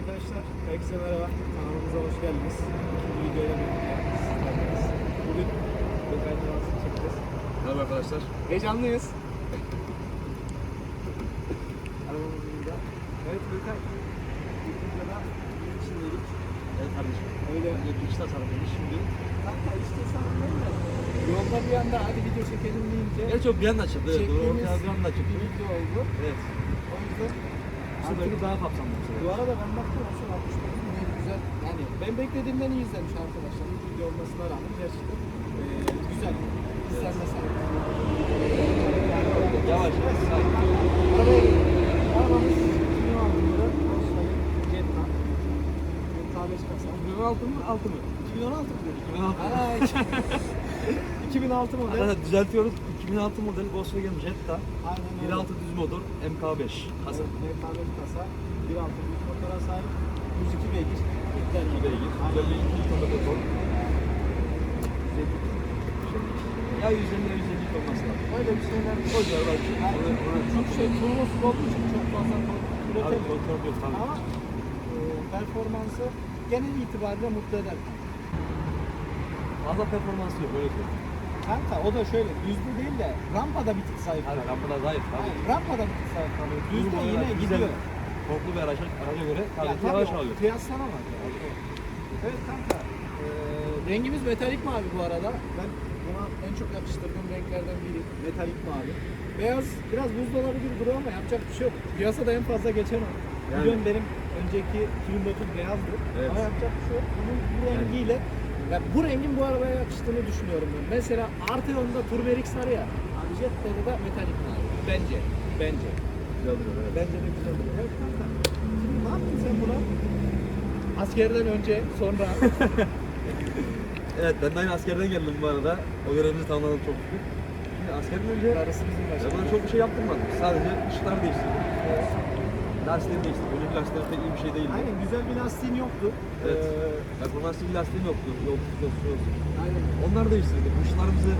Arkadaşlar herkese merhaba. Kanalımıza hoş geldiniz. İkinci videoyla birlikte sizlerleyiz. Bugün Gökay Temas'ı çekeceğiz. Merhaba arkadaşlar. Heyecanlıyız. Arabamız burada. Evet Gökay. İlk videoda bir içindeydik. Evet kardeşim. Öyle. Önce bir işte sarılmış şimdi. Hatta işte da. Yolda bir anda hadi video çekelim deyince Gerçi o bir anda çıktı. Evet, doğru ortaya bir anda bir çıktı. video oldu. Evet. O yüzden Sefer daha kapsamlı bir Bu sefer. arada ben baktım aslında 69 ne güzel. Yani ben beklediğimden iyi izlemiş arkadaşlar. İlk video olmasına rağmen gerçekten eee güzel. İzlenme sahip. Yavaş yavaş. sakin. Arabaya Arabamız 2006 model Volkswagen Jetta. K5 kasa. 2006 mı? 6 mı? 2016 mı dedik? 2006. Aa, 2006 model. Arkadaşlar düzeltiyoruz. 2006 model Volkswagen Jetta. Aynen öyle. 1.6 düz motor MK5 kasa. Evet, K5 kasa. 1.6 büyük motora sahip. 102 beygir. İlkler İyi beygir. Güzel bir tonda motor. Ya 150 ya 150 olması lazım. Öyle bir şeyler. Civarlar belki. Yani çok şey, turbosuz olduğu için çok fazla üretemiyor. motor. Ama e, performansı genel itibariyle mutlu eder. Fazla performansı yok öyle söyleyeyim. Kanka o da şöyle düzlü değil de rampada bir tık zayıf. Hadi kalıyor. rampada zayıf tabii. Hayır, rampada bir tık zayıf kalıyor. Düzde yine güzel, gidiyor. Korklu bir araca, araca göre Ya tabii tabii yavaş alıyor. kıyaslanamaz. yani. Evet kanka. e, rengimiz metalik mavi bu arada. Ben buna en çok yakıştırdığım renklerden biri metalik mavi. Beyaz biraz buzdolabı gibi duruyor ama yapacak bir şey yok. Piyasada en fazla geçen o. Yani. Biliyorum benim önceki 2009 beyazdı. Evet. Ama yapacak bir şey yok. Bunun bu rengiyle ya bu rengin bu arabaya yakıştığını düşünüyorum ben. Mesela Arteon'da turberik sarı ya. Abi da metalik mavi. Bence. Bence. Güzel duruyor evet. Bence de güzel olur. Evet kanka. Şimdi ne yaptın sen buna? Askerden önce, sonra. Evet ben de aynı askerden geldim bu arada. O görevimizi tamamladım çok şükür. Şimdi askerden önce Arası bizim ya başımız. bana çok bir şey yaptırmadım. Sadece ışıkları değiştirdim. Lastikleri değiştirdim. Önceki lastikler pek iyi bir şey değildi. Aynen güzel bir lastiğin yoktu. Evet. Ee, Performanslı bir lastiğim yoktu. Yol tutması olsun. aynen. Onları değiştirdik. Işıklarımızı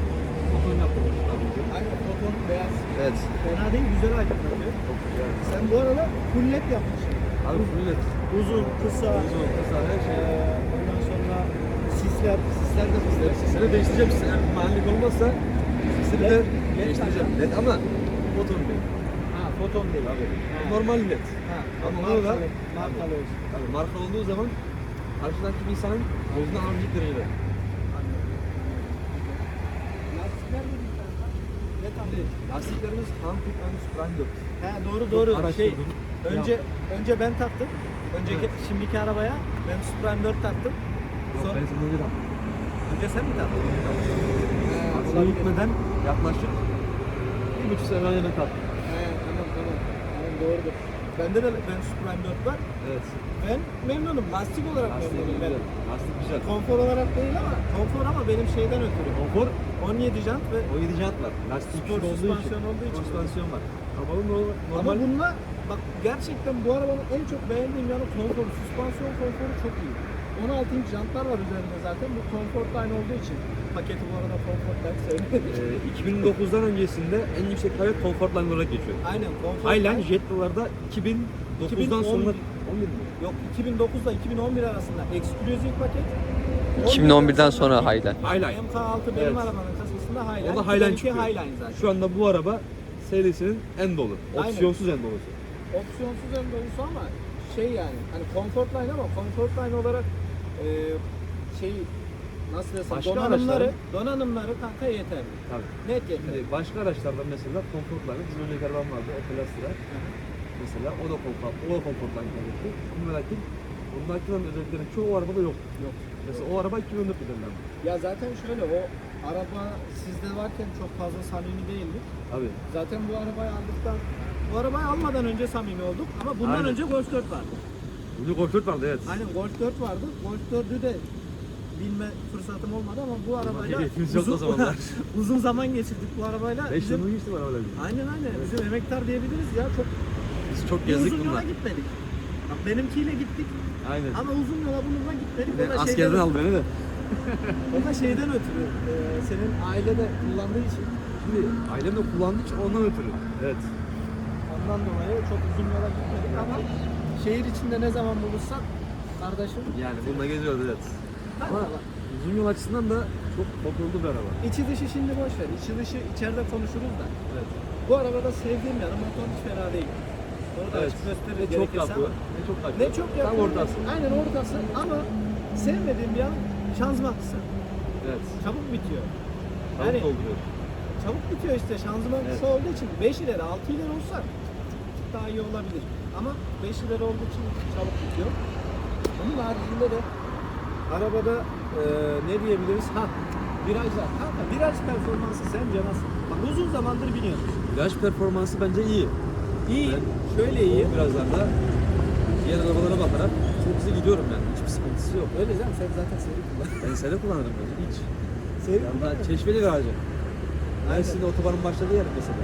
fotoğraf yaptım ışıklarımızı. Aynen foton beyaz. Evet. Fena değil, güzel aydınlatıyor. Çok güzel. Sen bu arada full led yapmışsın. Abi full led. Uzun, kısa, Uzun, kısa, her şey. ee, ondan sonra sisler, sisler de sisler. Sesini değiştireceğim. Eğer mahallik olmazsa sesini de değiştireceğim. Led ama foton değil. Foton değil. Abi. Ha. Normal led. Ha, Ama markalı, onu da markalı olsun. Abi marka olduğu zaman karşıdaki bir insanın gözüne alabilecek derecede. Lastikler. Ne tam değil. Lastiklerimiz Hankook and Sprang 4. He doğru doğru. Şey, Araştırdım. önce önce ben taktım. Önceki şimdiki arabaya ben Supreme 4 taktım. Yok, Sonra ben sana öyle yaptım. önce sen mi taktın? Aslında olabilir. gitmeden yaklaşık bir buçuk sene önce taktım. He tamam tamam. Tamam doğrudur. Bende de ben Supreme 4 var. Evet. Ben memnunum. Lastik olarak Lastik memnunum ben. güzel. Lastik güzel. Konfor olarak değil ama konfor ama benim şeyden ötürü. Konfor 17 jant ve o 7 jant var. Lastik Spor olduğu için. süspansiyon olduğu için. Süspansiyon var. Ama bu normal. ama normal bununla bak gerçekten bu arabanın en çok beğendiğim yanı konforu. Süspansiyon konforu çok iyi. 16 inç jantlar var üzerinde zaten. Bu Comfortline olduğu için. Paketi bu arada Comfortline sevmedim. e, 2009'dan öncesinde en yüksek paket Comfortline olarak geçiyor. Aynen Comfortline. Highline Jetla'larda 2009'dan 2010 sonra 11 mi? Yok 2009 ile 2011 arasında ekskluzif paket. 2011'den sonra Highline. Highline. MK6 benim Evet. arabanın kasasında Highline. Orada Highline Benimki çıkıyor. Highline zaten. Şu anda bu araba serisinin en dolu. Aynen. Opsiyonsuz en dolusu. Opsiyonsuz en dolusu ama şey yani hani Comfortline ama Comfortline olarak e, şey nasıl desem Başka donanımları araçların- donanımları kanka yeterli. Tabii. Net yeterli. Şimdi başka araçlarda mesela Comfortline, bizim önceki arabam vardı, Opel Astra. Mesela o da Comfort, o da Comfortline paketi. Ama lakin bundakilerin özelliklerinin çoğu arabada yok. Yok. Mesela o araba 2014 modelinden. Ya zaten şöyle o araba sizde varken çok fazla samimi değildik. Abi. Zaten bu arabayı aldıktan bu arabayı almadan önce samimi olduk ama bundan Aynen. önce Golf 4 vardı. Bunu Comfort vardı evet. Aynen Golf 4 vardı. Golf 4'ü de bilme fırsatım olmadı ama bu arabayla keyfimiz o zamanlar. uzun zaman geçirdik bu arabayla. 5 Bizim- yılını geçti bu arabalar. Aynen aynen. Bizim emektar diyebiliriz ya. Çok Biz çok gezdik uzun yola bunlar. gitmedik. Bak benimkiyle gittik Aynen. ama uzun yola bununla gitmedik. O Ben da şeyden, askerden al beni de. o da şeyden ötürü. e, senin ailede kullandığı için. Şimdi ailem de kullandığı için ondan ötürü. Evet. Ondan dolayı çok uzun yola gitmedik ama şehir içinde ne zaman buluşsak kardeşim. Yani bununla geziyoruz evet. Ama uzun yol açısından da çok konforlu bir araba. içi dışı şimdi boş ver. İçi dışı içeride konuşuruz da. Evet. Bu arabada sevdiğim yanı motor hiç fena değil. Onu da Evet. açık gösterir Ne çok ama. ne çok yapıyor. Ne çok yapıyor. Tam ortası. Aynen ortası ama sevmediğim yan şanzıman kısa. Evet. Çabuk bitiyor. Tam Yani- dolduruyor. Çabuk bitiyor işte şanzıman kısa olduğu için 5 ileri 6 ileri olsa daha iyi olabilir. Ama 5 ileri olduğu için çabuk bitiyor. Onun haricinde de arabada e, ne diyebiliriz? Ha virajlar. Kanka viraj performansı sence nasıl? Bak uzun zamandır biniyoruz. Viraj performansı bence iyi. İyi. Ben- Şöyle iyi. Birazlarda diğer arabalara bakarak çok hızlı gidiyorum yani. Hiçbir sıkıntısı yok. Öyle canım sen zaten seri kullan. Ben sene kullanırım ben. Hiç. Seri Yani kullan. daha çeşmeli virajı. Şimdi otobanın başladığı yer mesela.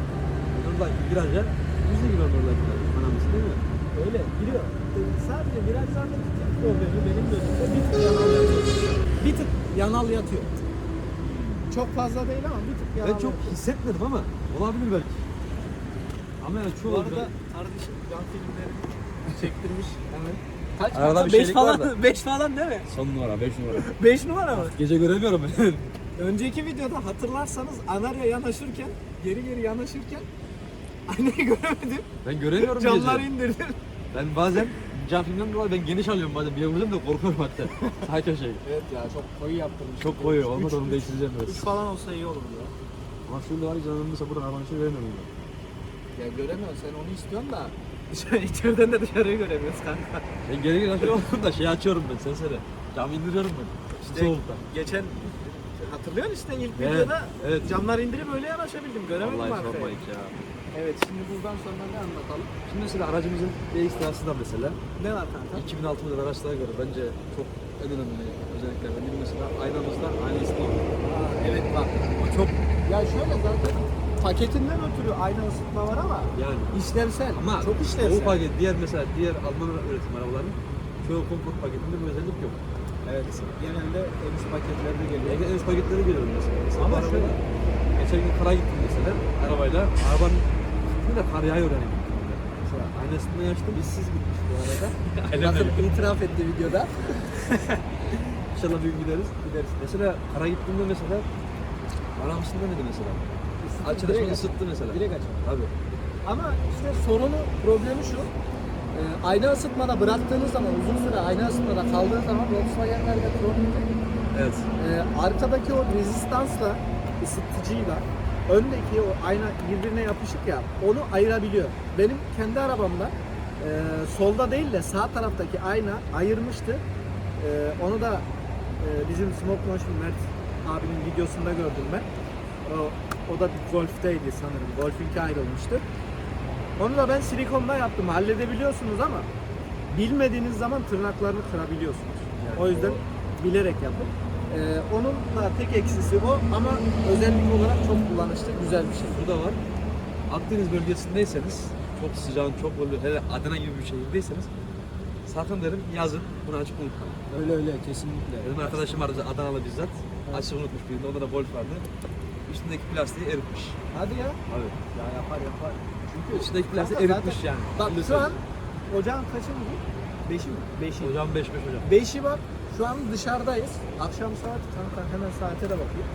Oradan viraja hızlı giriyorum oradan. Anlamışsın değil mi? Öyle giriyor. E, Sadece virajlardaki tek problemi benim gözümde bir tık yanal yatıyor. Bir tık yanal yatıyor. Çok fazla değil ama bir tık yanal Ben çok yatıyor. hissetmedim ama olabilir belki. Ama yani çoğu Bu arada kardeşim yan filmlerini çektirmiş hemen. Kaç Arada bir şeylik var falan, 5 falan değil mi? son numara 5 numara. 5 numara mı? Gece göremiyorum ben. Önceki videoda hatırlarsanız Anarya yanaşırken, geri geri yanaşırken aynayı göremedim. ben göremiyorum Camları gece. indirdim. Ben bazen cam filmden dolayı ben geniş alıyorum bazen. Bir vuruyorum da korkuyorum hatta. Sağ köşeyi. Evet ya çok koyu yaptırmış. Çok koyu. Olmadı onu değiştireceğim 3 biraz. falan olsa iyi olur ya. Ama şurada var canımda buradan arabanı şey veremiyorum. ben. Ya göremiyorsun sen onu istiyorsun da içeriden de dışarıyı göremiyoruz kanka. Ben geri geri açıyorum da şey açıyorum ben sen söyle. Cam indiriyorum ben. İşte Soğukta. geçen hatırlıyorsun işte ilk Evet, videoda evet. camları indirip öyle yanaşabildim. Göremedim Vallahi arkayı. sorma hiç ya. Evet şimdi buradan sonra ne anlatalım? Şimdi mesela aracımızın DX'si da mesela Ne var kanka? 2006 model araçlara göre bence çok en önemli özelliklerden biri mesela aynamızda aynı. Aa, evet bak o çok ya şöyle zaten paketinden ötürü aynı ısıtma var ama Yani işlevsel. ama çok o işlevsel. paket diğer mesela diğer Alman üretim arabaların çoğu komport paketinde bu özellik yok. Evet. Genelde en üst paketlerde geliyor. En üst paketleri görüyorum mesela. mesela Ama şöyle- geçen gün kara gittim mesela arabayla. Arabanın de kar yağıyor hani. Mesela aynasını açtım. Bizsiz gitmiş bu arada. Öyle. itiraf etti videoda. İnşallah bir gün gideriz. Gideriz. Mesela kara gittiğimde mesela aramsında neydi mesela? Açılışını ısıttı mesela. Direkt açar. Tabii. Ama işte sorunu, problemi şu. E, ayna ısıtmada bıraktığınız zaman, uzun süre ayna ısıtmada kaldığı zaman Volkswagen'lerde kronikte Evet. e, arkadaki o rezistansla, ısıtıcıyla öndeki o ayna birbirine yapışık ya onu ayırabiliyor. Benim kendi arabamda e, solda değil de sağ taraftaki ayna ayırmıştı. E, onu da e, bizim Smoke Motion Mert abinin videosunda gördüm ben. O, o da bir Golf'teydi sanırım. Golf'inki ayrılmıştı. Onu da ben silikonda yaptım. Halledebiliyorsunuz ama bilmediğiniz zaman tırnaklarını kırabiliyorsunuz. Yani o yüzden o- bilerek yapın. Ee, onun da tek eksisi o ama özellik olarak çok kullanışlı, güzel bir şey. Bu da var. Akdeniz bölgesindeyseniz çok sıcağın çok böyle hele Adana gibi bir şehirdeyseniz sakın derim yazın bunu açıp unutmayın. Öyle öyle kesinlikle. Benim arkadaşım vardı Adanalı bizzat. Açık unutmuş birinde. Onda da golf vardı. Üstündeki plastiği eritmiş. Hadi ya. Abi. Ya yapar yapar. Çünkü Üstündeki plastiği Kanka eritmiş zaten- yani. Bak şu an ocağın kaçı mı bu? Beşi mi? Beşi. Hocam 5 5 hocam. Beşi bak. Şu an dışarıdayız. Akşam saat kanka hemen saate de bakayım.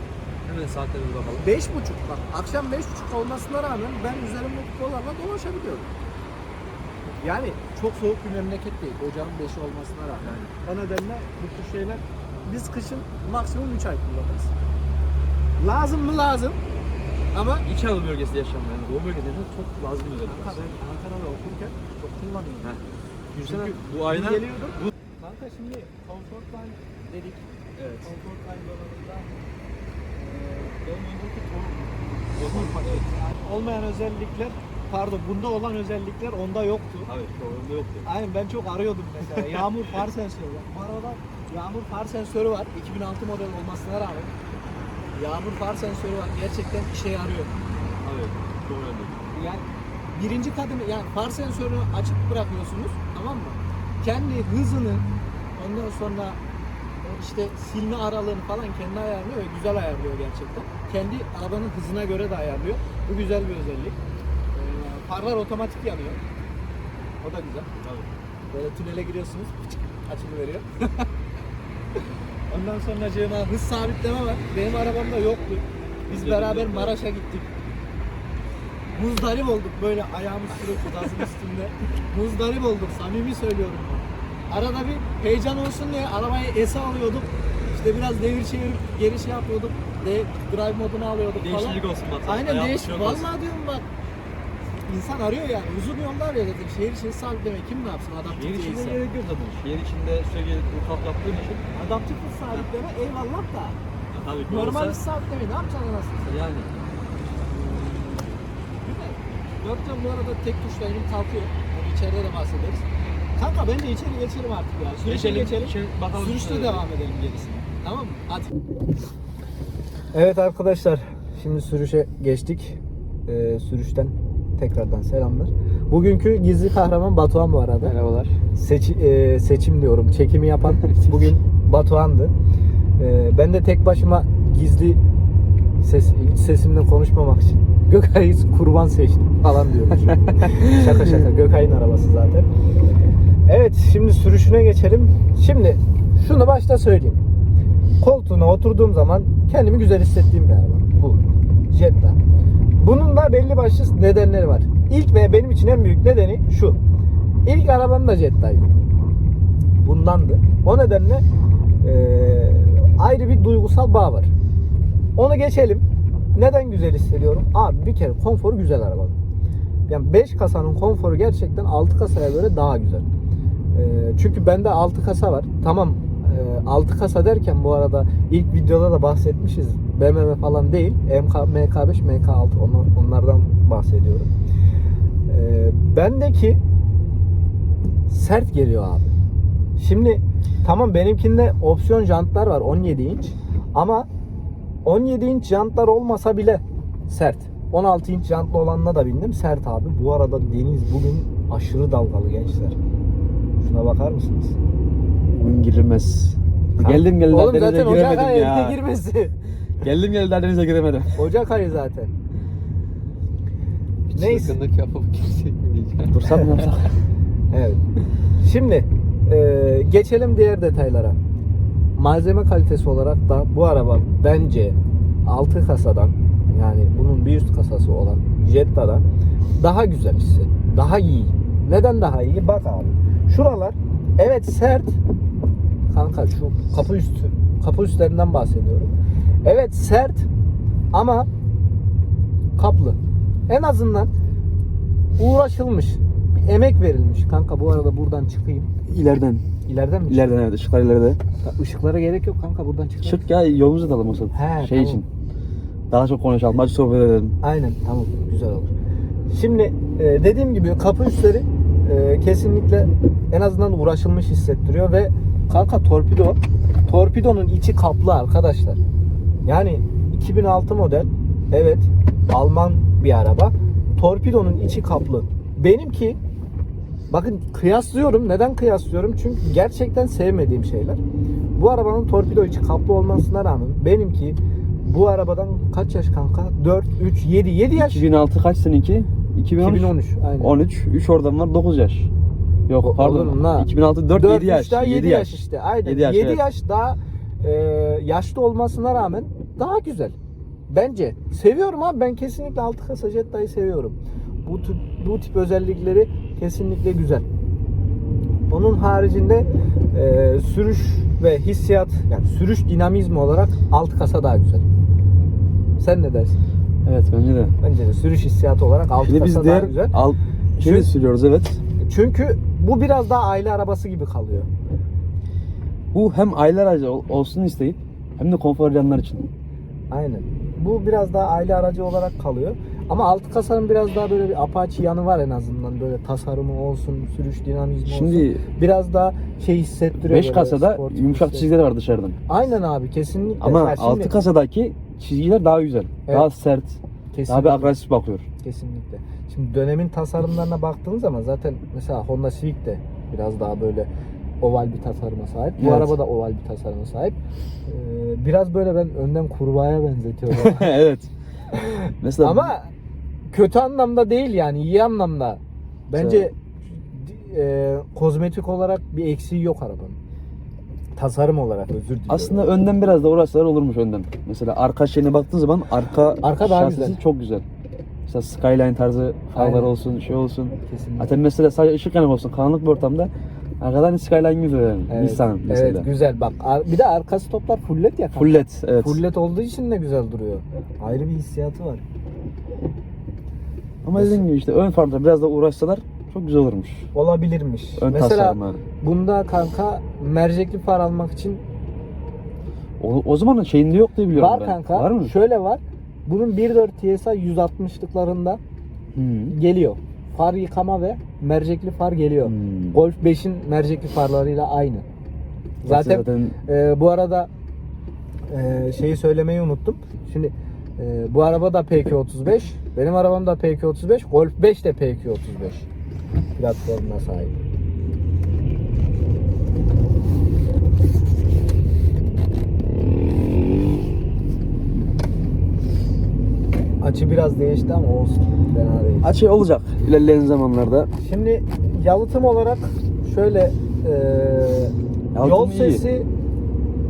Hemen saatlerimize bakalım. Beş buçuk bak. Akşam beş buçuk olmasına rağmen ben üzerimdeki kolarla dolaşabiliyorum. Yani çok soğuk bir memleket değil. Ocağın beşi olmasına rağmen. O nedenle bu tür şeyler biz kışın maksimum 3 ay kullanırız. Lazım mı lazım? Ama İç Anadolu bölgesinde yaşayan yani Doğu bölgesinde yaşayan çok lazım bir özellik. kanka ben Ankara'da okurken çok. Heh. Düşünsene Çünkü bu ayna bir geliyordum. Kanka şimdi Comfortline dedik. Evet. Eee önceki torun paket. Olmayan özellikler pardon bunda olan özellikler onda yoktu. Abi çoğunluğunda yoktu. Aynen ben çok arıyordum mesela. Yağmur far sensörü var. Bu arada yağmur far sensörü var. 2006 model olmasına rağmen. Yağmur far sensörü var. Gerçekten işe yarıyor. Abi çok önemli. Yani birinci kademe yani far sensörünü açık bırakıyorsunuz tamam mı? Kendi hızını ondan sonra o işte silme aralığını falan kendi ayarlıyor ve güzel ayarlıyor gerçekten. Kendi arabanın hızına göre de ayarlıyor. Bu güzel bir özellik. Ee, farlar otomatik yanıyor. O da güzel. Tabii. Böyle tünele giriyorsunuz. Açılıveriyor. Ondan sonra cığıma hız sabitleme var. Benim arabamda yoktu. Biz beraber Maraş'a gittik. Muzdarip olduk böyle ayağımız sürekli gazın üstünde. Muzdarip olduk samimi söylüyorum. Arada bir heyecan olsun diye arabayı ese alıyorduk. İşte biraz devir çevirip geri şey yapıyorduk. De, drive modunu alıyorduk falan. Değişiklik olsun bak. Aynen değiş. olsun. Vallahi diyorum bak. İnsan arıyor yani. Uzun yolda arıyor zaten. Şehir içi sabitleme kim ne yapsın adam Şehir içinde değilse. gerek yok zaten. Şehir içinde sürekli ufak yaptığın için. Adaptif hız sabitleme eyvallah da. Ya tabii ki Normal olsa, sabitleme ne yapacaksın anasını satayım? yani. Güzel. Görkem bu arada tek tuşla elim kalkıyor. Onu içeride de bahsederiz. Kanka bence içeri geçelim artık ya. Sürüşe Geçelim, geçelim. şey, bakalım Sürüşte şöyle. devam edelim gerisine. Tamam mı? Hadi. Evet arkadaşlar. Şimdi sürüşe geçtik. Ee, sürüşten tekrardan selamlar. Bugünkü gizli kahraman Batuhan bu arada. Merhabalar. Seçi- e, seçim diyorum. Çekimi yapan bugün Batuhan'dı. E, ben de tek başıma gizli ses iç sesimle konuşmamak için Gökay'ı kurban seçtim falan diyormuş. şaka şaka. Gökay'ın arabası zaten. Evet şimdi sürüşüne geçelim. Şimdi şunu başta söyleyeyim. Koltuğuna oturduğum zaman kendimi güzel hissettiğim bir araba. Bu. Jetta. Bunun da belli başlı nedenleri var. İlk ve benim için en büyük nedeni şu. İlk arabam da Jetta'ydı. Bundandı. O nedenle eee, ayrı bir duygusal bağ var. Onu geçelim. Neden güzel hissediyorum? Abi bir kere konforu güzel arabanın. Yani 5 kasanın konforu gerçekten 6 kasaya göre daha güzel. Eee, çünkü bende 6 kasa var. Tamam eee, 6 kasa derken bu arada ilk videoda da bahsetmişiz. BMW falan değil. MK, MK5, MK6 onlar- onlardan bahsediyorum. Eee bendeki sert geliyor abi. Şimdi tamam benimkinde opsiyon jantlar var 17 inç ama 17 inç jantlar olmasa bile sert. 16 inç jantlı olanına da bindim sert abi. Bu arada deniz bugün aşırı dalgalı gençler. Şuna bakar mısınız? Bugün girilmez. Geldim geldim Oğlum denize zaten Ocak giremedim ayı ya. evde girmesi. Geldim geldim denize giremedim. Ocak ayı zaten. Neyse. Çılgınlık yapıp girsek mi diyeceğim. Dursak mı yapsak? Evet. Şimdi e, geçelim diğer detaylara. Malzeme kalitesi olarak da bu araba bence 6 kasadan yani bunun bir üst kasası olan Jetta'dan daha güzel hisset. Daha iyi. Neden daha iyi? Bak abi. Şuralar evet sert. Kanka şu kapı üstü kapı üstlerinden bahsediyorum. Evet sert ama kaplı. En azından uğraşılmış. Bir emek verilmiş. Kanka bu arada buradan çıkayım. İleriden. İleriden mi? İleriden evet ışıklar ileride. Işıklara gerek yok kanka buradan çık. Çık ya yolumuzu da alalım o zaman. He, şey tamam. için. Daha çok konuşalım. Hadi sohbet edelim. Aynen tamam güzel olur. Şimdi e, dediğim gibi kapı üstleri e, kesinlikle en azından uğraşılmış hissettiriyor ve kanka torpido torpidonun içi kaplı arkadaşlar. Yani 2006 model evet Alman bir araba. Torpidonun içi kaplı. Benimki bakın kıyaslıyorum. Neden kıyaslıyorum? Çünkü gerçekten sevmediğim şeyler. Bu arabanın torpido içi kaplı olmasına rağmen benimki bu arabadan kaç yaş kanka? 4, 3, 7, 7 yaş. 2006 kaç seninki? 2013. 2013. Aynen. 13. 3 oradan var 9 yaş. Yok O- pardon. oğlum la. 2006 4, 4 7 yaş. daha 7, 7 yaş. işte. Aynen. 7 7 yaş, yaş, evet. daha e, yaşlı olmasına rağmen daha güzel. Bence. Seviyorum abi. Ben kesinlikle 6 kasa Jetta'yı seviyorum. Bu tip, bu tip özellikleri kesinlikle güzel. Onun haricinde e, sürüş ve hissiyat yani sürüş dinamizmi olarak alt kasa daha güzel. Sen ne dersin? Evet bence de. Bence de sürüş hissiyatı olarak alt Şimdi kasa daha diğer güzel. al Çünkü- Kedi sürüyoruz evet. Çünkü bu biraz daha aile arabası gibi kalıyor. Bu hem aile aracı ol- olsun isteyip hem de konfor arayanlar için. Aynen. Bu biraz daha aile aracı olarak kalıyor. Ama alt kasanın biraz daha böyle bir Apache yanı var en azından. Böyle tasarımı olsun, sürüş dinamizmi olsun. Şimdi Biraz daha şey hissettiriyor. 5 böyle, kasada yumuşak hisset- çizgileri var dışarıdan. Aynen abi kesinlikle. Ama Ya şimdi- 6 kasadaki çizgiler daha güzel. Evet. Daha sert. kesinlikle, Daha bir agresif bakıyor. Kesinlikle. Şimdi dönemin tasarımlarına baktığınız zaman zaten mesela Honda Civic de biraz daha böyle oval bir tasarıma sahip. Bu Evet. araba da oval bir tasarıma sahip. Ee, biraz böyle ben önden kurbağaya benzetiyorum. evet. Mesela Ama kötü anlamda değil yani iyi anlamda. Bence e, kozmetik olarak bir eksiği yok arabanın. Tasarım olarak özür diliyorum. Aslında önden biraz da uğraşsalar olurmuş önden. Mesela arka şeyine baktığın zaman arka, Arka daha şasisi güzel. çok güzel. Mesela skyline tarzı farlar Aynen. olsun, şey olsun. Kesinlikle. Zaten mesela sadece ışık yanık olsun, karanlık bir ortamda arkadan skyline güzel yani. Nissan mesela. Evet güzel bak. ar- Bir de arka stoplar full led ya. kanka. Full LED, evet. Full led olduğu için de güzel duruyor. Ayrı bir hissiyatı var. Ama dediğim gibi işte ön farda biraz da uğraşsalar çok güzel olurmuş. Olabilirmiş. Ön Mesela tasarımı. bunda kanka mercekli far almak için O, o zamanın şeyinde yok diye biliyorum var ben. kanka. Var mı? Şöyle var. Bunun 1.4 TSI 160'lıklarında Hı. geliyor. Far yıkama ve mercekli far geliyor. Hmm. Golf 5'in mercekli farlarıyla aynı. Zaten, zaten e, bu arada e, şeyi söylemeyi unuttum. Şimdi e, bu araba da PQ35. Benim arabam da PQ35. Golf 5 de PQ35 platformuna sahip. Açı biraz değişti ama olsun. Fena değil. açı olacak ilerleyen zamanlarda. Şimdi yalıtım olarak şöyle e, Yalıtım yol iyi. sesi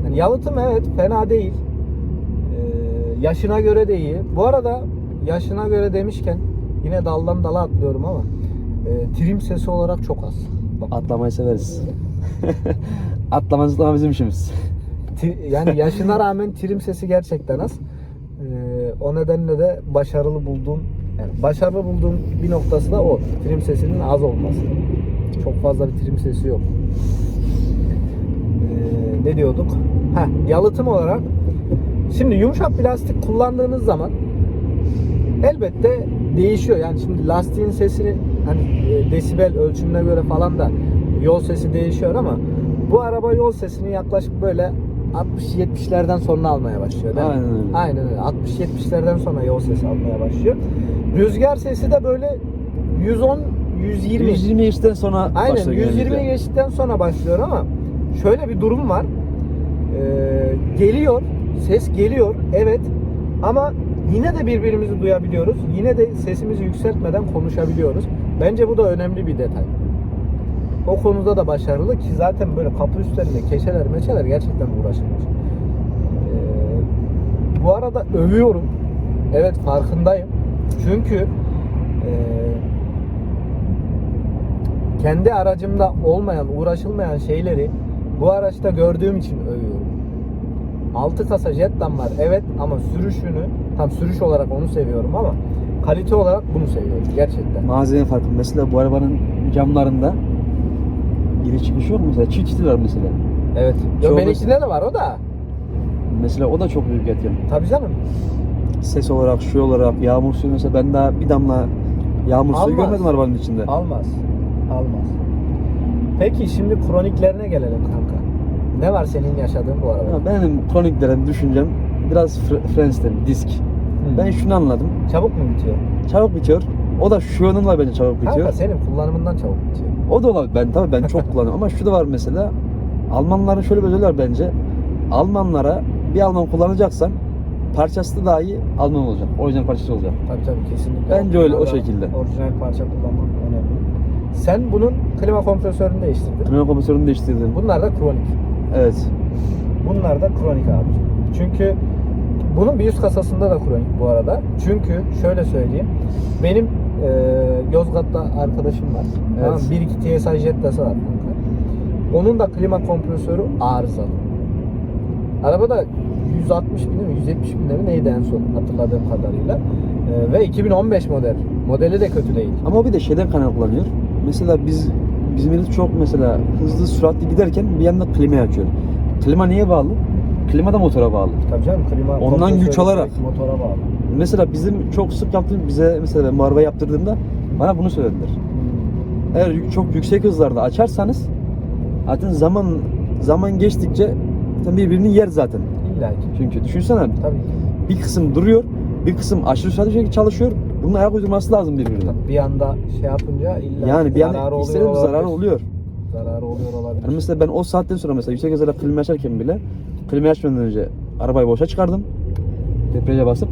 yani yalıtım evet fena değil. E, yaşına göre de iyi. Bu arada yaşına göre demişken yine daldan dala atlıyorum ama e, trim sesi olarak çok az. Bak, Atlamayı severiz. Atlama zıplama bizim işimiz. yani yaşına rağmen trim sesi gerçekten az. E, o nedenle de başarılı bulduğum yani başarılı bulduğum bir noktası da o. Trim sesinin az olması. Çok fazla bir trim sesi yok. Ee, ne diyorduk? Ha, yalıtım olarak şimdi yumuşak plastik kullandığınız zaman elbette değişiyor. Yani şimdi lastiğin sesini hani e, desibel ölçümüne göre falan da yol sesi değişiyor ama bu araba yol sesini yaklaşık böyle 60-70'lerden sonra almaya başlıyor değil mi? Aynen öyle. Aynen öyle. 60-70'lerden sonra yol sesi almaya başlıyor. Rüzgar sesi de böyle 110 120 120 yaştan sonra Aynen başlıyor 120 genellikle. geçtikten sonra başlıyor ama şöyle bir durum var. Ee, geliyor, ses geliyor evet ama yine de birbirimizi duyabiliyoruz. Yine de sesimizi yükseltmeden konuşabiliyoruz. Bence bu da önemli bir detay. O konuda da başarılı ki zaten böyle kapı üstlerinde keşeler meçeler gerçekten uğraşılmış. Ee, bu arada övüyorum. Evet farkındayım. Çünkü ee, kendi aracımda olmayan, uğraşılmayan şeyleri bu araçta gördüğüm için övüyorum. 6 kasa Jet'ten var evet ama sürüşünü tam sürüş olarak onu seviyorum ama kalite olarak bunu seviyorum gerçekten. Malzeme farkı. Mesela bu arabanın camlarında giriş çıkış yok mu? Mesela çift çift var mesela. Evet. Yo, Çoğu- benimkinde de var o da. Mesela o da çok büyük etken. Tabii canım. Ses olarak, şu olarak, yağmur suyu mesela ben daha bir damla yağmur suyu Almaz. görmedim arabanın içinde. Almaz. Almaz. Peki şimdi kroniklerine gelelim kanka. Ne var senin yaşadığın bu arada? Ya benim kroniklerim, düşüncem biraz fren sistemi, disk. Hı. Ben şunu anladım. Çabuk mu bitiyor? Çabuk bitiyor. O da şu yönünle bence çabuk bitiyor. Kanka senin kullanımından çabuk bitiyor. O da olabilir. Ben tabii ben çok kullanıyorum ama şu da var mesela. Almanların şöyle bir özelliği var bence. Almanlara bir Alman kullanacaksan parçası da dahi Alman olacak. Orijinal parçası olacak. Tabii tabii kesinlikle. Bence öyle, o şekilde. Orijinal parça kullanmak önemli. Sen bunun klima kompresörünü değiştirdin. Klima kompresörünü değiştirdim. Bunlar da kronik. Evet. Bunlar da kronik abi. Çünkü bunun bir üst kasasında da kronik bu arada. Çünkü şöyle söyleyeyim. Benim e, Yozgat'ta arkadaşım var. Evet. Tamam, 1-2 TSI Jetta'sı var. Onun da klima kompresörü arızalı. Arabada 160 bin mi 170 bin mi neydi en son hatırladığım kadarıyla. E, ve 2015 model. Modeli de kötü değil. Ama o bir de şeyden kaynaklanıyor. Mesela biz bizim çok mesela hızlı süratli giderken bir yandan klimayı açıyor. Klima neye bağlı? Klima da motora bağlı. Tabii canım klima Ondan güç alarak. motora bağlı. Mesela bizim çok sık yaptığımız bize mesela ben arabayı yaptırdığımda bana bunu söylediler. Eğer yük- çok yüksek hızlarda açarsanız zaten zaman zaman geçtikçe zaten birbirini yer zaten. İlla ki. Çünkü düşünsene Tabii bir kısım duruyor, bir kısım aşırı süratli şekilde çalışıyor. Bunun ayak uydurması lazım birbirine. Tabii bir anda şey yapınca illa Yani bir zararı yana oluyor zararı oluyor. Zararı oluyor olabilir. Yani mesela ben o saatten sonra mesela yüksek hızlarda klima açarken bile klima açmadan önce arabayı boşa çıkardım. Debriyaja basıp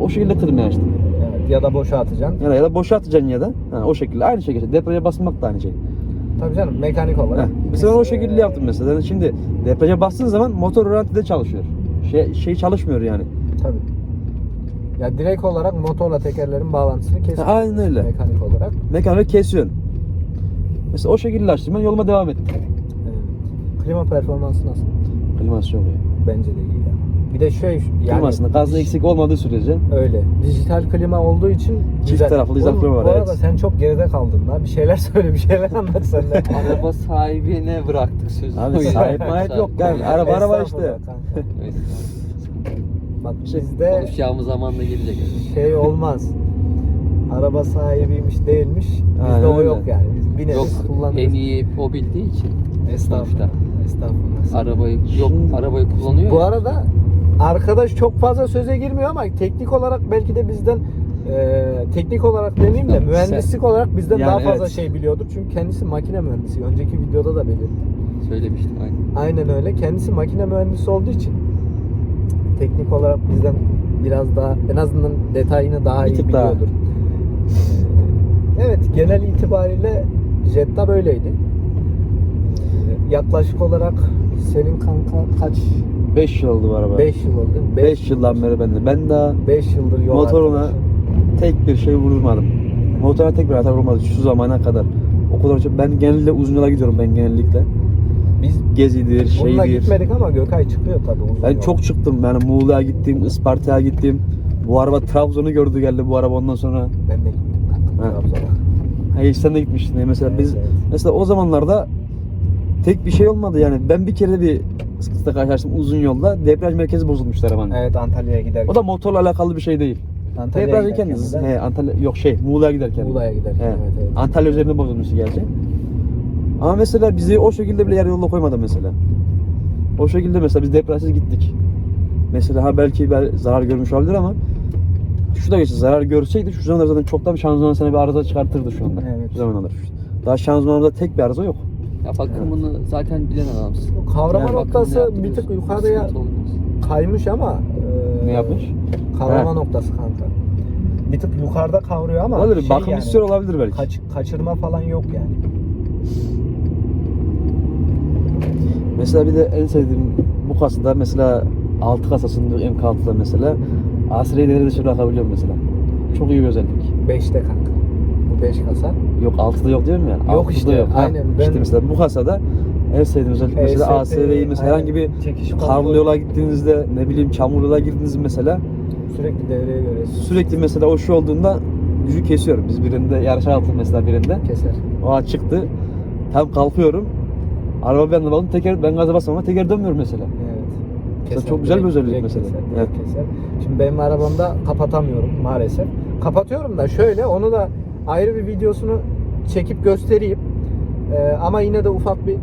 o şekilde klimayı açtım. Evet, ya da boşa atacaksın. Ya da, ya da boşa atacaksın ya da ha, o şekilde aynı şekilde debriyaja basmak da aynı şey. Tabii canım mekanik olarak. Heh, mesela ben o şekilde yaptım mesela. Yani şimdi depreşe bastığın zaman motor rölantide çalışıyor. Şey, şey çalışmıyor yani. Tabii. Ya direkt olarak motorla tekerlerin bağlantısını kesiyor. Ha, aynen öyle. Mekanik olarak. Mekanik kesiyorsun. Mesela o şekilde açtım ben yoluma devam ettim. Evet. Klima performansı nasıl? Kliması yok ya. Bence de iyi ya. Bir de şey yani Klimasında gaz eksik olmadığı sürece öyle. Dijital klima olduğu için güzel. taraflı dijital Oğlum, klima var, Bu arada evet. sen çok geride kaldın lan. Bir şeyler söyle, bir şeyler anlat sen de. Araba sahibine bıraktık sözü. Abi sahip mahip yok gel araba araba işte. Estağfurullah kanka. Evet. Bak Şey, bizde Konuşacağımız zaman da gelecek. şey olmaz. Araba sahibiymiş değilmiş. Bizde Aynen o öyle. yok yani. Biz Yok bineriz, kullanırız. en iyi o bildiği için. Estağfurullah. Estağfurullah. Arabayı yok Şimdi- arabayı kullanıyor. Bu ya. arada arkadaş çok fazla söze girmiyor ama teknik olarak belki de bizden e, teknik olarak demeyeyim de mühendislik olarak bizden Yani daha fazla evet. şey biliyordur. Çünkü kendisi makine mühendisi. Önceki videoda da belirtti. söylemiştim aynı. Aynen öyle. Kendisi makine mühendisi olduğu için teknik olarak bizden biraz daha en azından detayını daha Bir iyi tık daha. biliyordur. Evet, genel itibariyle Jetta böyleydi. Yaklaşık olarak senin kanka kaç 5 yıl oldu bu araba. 5 yıl oldu. 5 yıldan beri bende. Ben daha 5 yıldır yol Motoruna arkadaşı. tek bir şey vurmadım. Motora tek bir hata vurmadım şu zamana kadar. O kadar çok ben genelde uzun yola gidiyorum ben genellikle. Biz Gezidir, bununla şeydir. gitmedik ama Gökay çıkıyor tabii uzun Ben yol. çok çıktım yani Muğla'ya gittim, Isparta'ya gittim. Bu araba Trabzon'u gördü geldi bu araba ondan sonra. Ben de gittim Ha. Trabzon'a. Hayır sen de gitmiştin. Yani Mesela biz evet. mesela o zamanlarda tek bir şey olmadı yani. Ben bir kere bir sıkıntıda karşılaştım uzun yolda. Debriyaj merkezi bozulmuştu arabanın. Evet Antalya'ya giderken. O da motorla alakalı bir şey değil. Antalya'ya Debriyaj giderken kendiniz. He, Antalya yok şey Muğla'ya giderken. Muğla'ya giderken, He. evet, evet. Antalya üzerinde bozulmuştu gerçi. Ama mesela bizi o şekilde bile yarı yolda koymadı mesela. O şekilde mesela biz depresyız gittik. Mesela ha belki bel- zarar görmüş olabilir ama şu da geçti zarar görseydi şu zamanlar zaten çoktan şanzıman sana bir arıza çıkartırdı şu anda. Evet. Şu zamanlar. Daha şanzımanımızda tek bir arıza yok. Ya bakımını zaten bilen adamsın. Kavrama Yani noktası bir tık yukarıya kaymış ama e, Ne yapmış? Kavrama He. noktası kanka. Bir tık yukarıda kavruyor ama olabilir. şey Bakım yani, istiyor olabilir belki. kaç- kaçırma falan yok yani. Mesela bir de en sevdiğim bu kasada mesela 6 kasasında MK6'da mesela Asre'yi devre dışı bırakabiliyorum mesela. Çok iyi bir özellik. 5'te kanka. Bu 5 kasa. Yok 6'da yok diyorum ya. Yok 6'da işte, yok. Ha, aynen. Ben- İşte mesela bu kasada en sevdiğim özellik mesela ESP, ASR'yi mesela herhangi bir karlı yola gittiğinizde ne bileyim çamur yola girdiğinizde mesela Sürekli devreye göre sürekli mesela o şu olduğunda gücü kesiyorum. Biz birinde yarış altı mesela birinde. keser. O çıktı. Tam kalkıyorum. Araba ben de baktım teker ben gaza basmam ama teker dönmüyor mesela. Evet. çok güzel bir özellik mesela. Keser, Evet. keser. Şimdi benim arabamda kapatamıyorum maalesef. Kapatıyorum da şöyle onu da ayrı bir videosunu çekip göstereyim. Ee, ama yine de ufak bir e,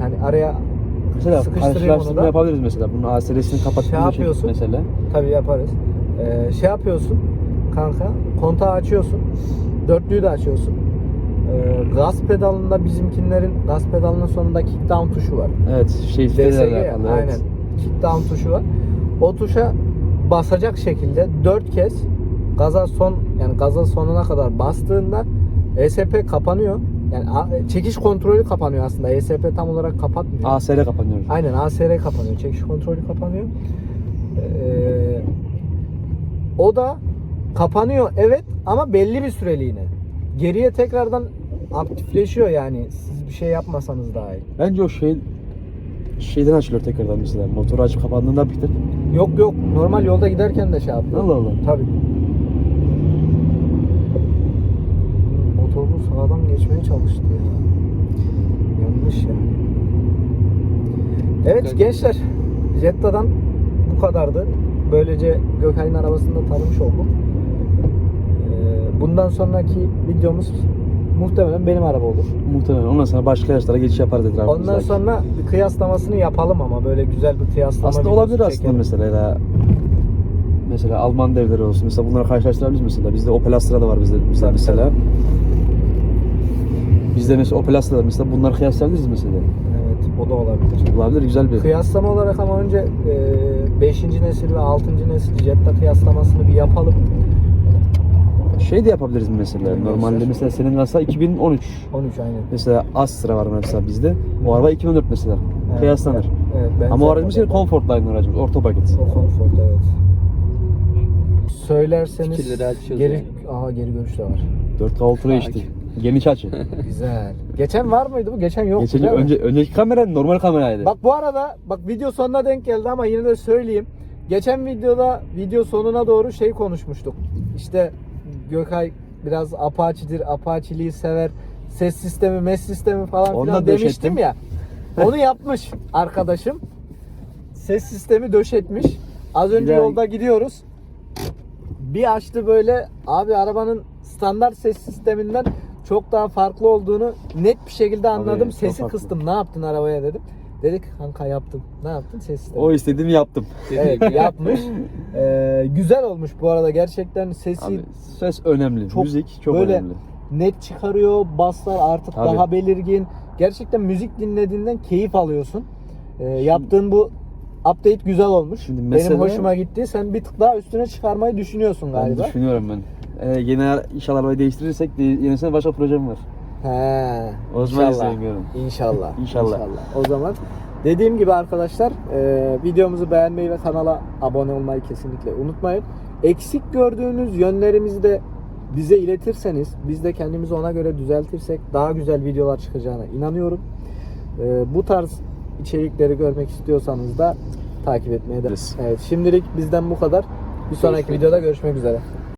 yani araya Mesela karşılaştırma da. yapabiliriz mesela. Bunun ASR'sini kapatıp Şey yapıyorsun. mesela. Tabii yaparız. Ee, şey yapıyorsun kanka, kontağı açıyorsun. Dörtlüyü de açıyorsun. Ee, gaz pedalında bizimkinlerin gaz pedalının sonunda kick down tuşu var. Evet, şey DSG alakalı. aynen. Evet. Kick down tuşu var. O tuşa basacak şekilde dört kez gaza son yani gaza sonuna kadar bastığında ESP kapanıyor. Yani çekiş kontrolü kapanıyor aslında. ESP tam olarak kapatmıyor. ASR kapanıyor. Aynen ASR kapanıyor. Çekiş kontrolü kapanıyor. Ee, o da kapanıyor evet ama belli bir süreliğine. Geriye tekrardan aktifleşiyor yani. Siz bir şey yapmasanız daha iyi. Bence o şey şeyden açılıyor tekrardan mesela. Motoru açıp kapandığında bitir. Yok yok normal yolda giderken de şey yapıyor. Allah Allah. Tabii. Motorlu sağdan geçmeye çalıştı ya. Yanlış yani. Evet Dikkat- gençler. Jetta'dan bu kadardı. Böylece Gökay'ın arabasını da tanımış olduk. Ee, Bundan sonraki videomuz muhtemelen benim araba olur. Muhtemelen. Ondan sonra başka yaşlara geçiş yaparız etrafımızda. Ondan sonra bir kıyaslamasını yapalım ama böyle güzel bir kıyaslama aslında videosu olabilir aslında çekelim. mesela ya mesela Alman devleri olsun. Mesela bunları karşılaştırabiliriz mesela. Bizde Opel Astra da var bizde, Tabii, mesela. Bizde mesela Opel Astra da mesela bunları kıyaslayabiliriz mesela. Evet o da olabilir. Olabilir güzel bir. Kıyaslama olarak ama önce 5. nesil ve 6. nesil Jetta kıyaslamasını bir yapalım. Şey de yapabiliriz mesela. Neyse. Normalde mesela senin kasa 2013. 13 aynen. Mesela Astra var mesela bizde. O araba 2014 mesela. Evet, Kıyaslanır. Evet, benzer Ama o aracımız şey model. Comfortline aracımız. Orta paket. O konfor evet. Söylerseniz geri yani. aha geri görüş de var. 4K Ultra. HD. Geniş açı. Güzel. Geçen var mıydı bu? Geçen yoktu Geçen önce önceki kamera normal kameraydı. Bak bu arada bak video sonuna denk geldi ama yine de söyleyeyim. Geçen videoda video sonuna doğru şey konuşmuştuk. İşte Gökay biraz Apache'dir, Apache'liği sever. Ses sistemi, mes sistemi falan Onu filan demiştim döşettim. ya. Onu yapmış arkadaşım. Ses sistemi döşetmiş. Az önce Güzel. yolda gidiyoruz. Bir açtı böyle abi arabanın standart ses sisteminden çok daha farklı olduğunu net bir şekilde anladım. çok Sesi farklı. kıstım. Ne yaptın arabaya dedim. Dedik kanka yaptım. Ne yaptın ses sistemi? O istediğimi yaptım. Evet yapmış. Ee, güzel olmuş bu arada gerçekten sesi Abi ses önemli. Çok Müzik çok böyle önemli. net çıkarıyor. Baslar artık Tabii. daha belirgin. Gerçekten müzik dinlediğinden keyif alıyorsun. Ee, yaptığın bu update güzel olmuş. Şimdi Benim mesele- hoşuma gitti. Sen bir tık daha üstüne çıkarmayı düşünüyorsun Ben galiba. düşünüyorum ben. Ee, yine inşallah arabayı değiştirirsek de yenisine başka projem var. He. O zaman inşallah. istemiyorum. İnşallah. İnşallah. O zaman dediğim gibi arkadaşlar e, videomuzu beğenmeyi ve kanala abone olmayı kesinlikle unutmayın. Eksik gördüğünüz yönlerimizi de bize iletirseniz biz de kendimizi ona göre düzeltirsek daha güzel videolar çıkacağına inanıyorum. E, bu tarz içerikleri görmek istiyorsanız da takip etmeye de. Evet, şimdilik bizden bu kadar. Bir sonraki Görüşmek videoda görüşmek üzere.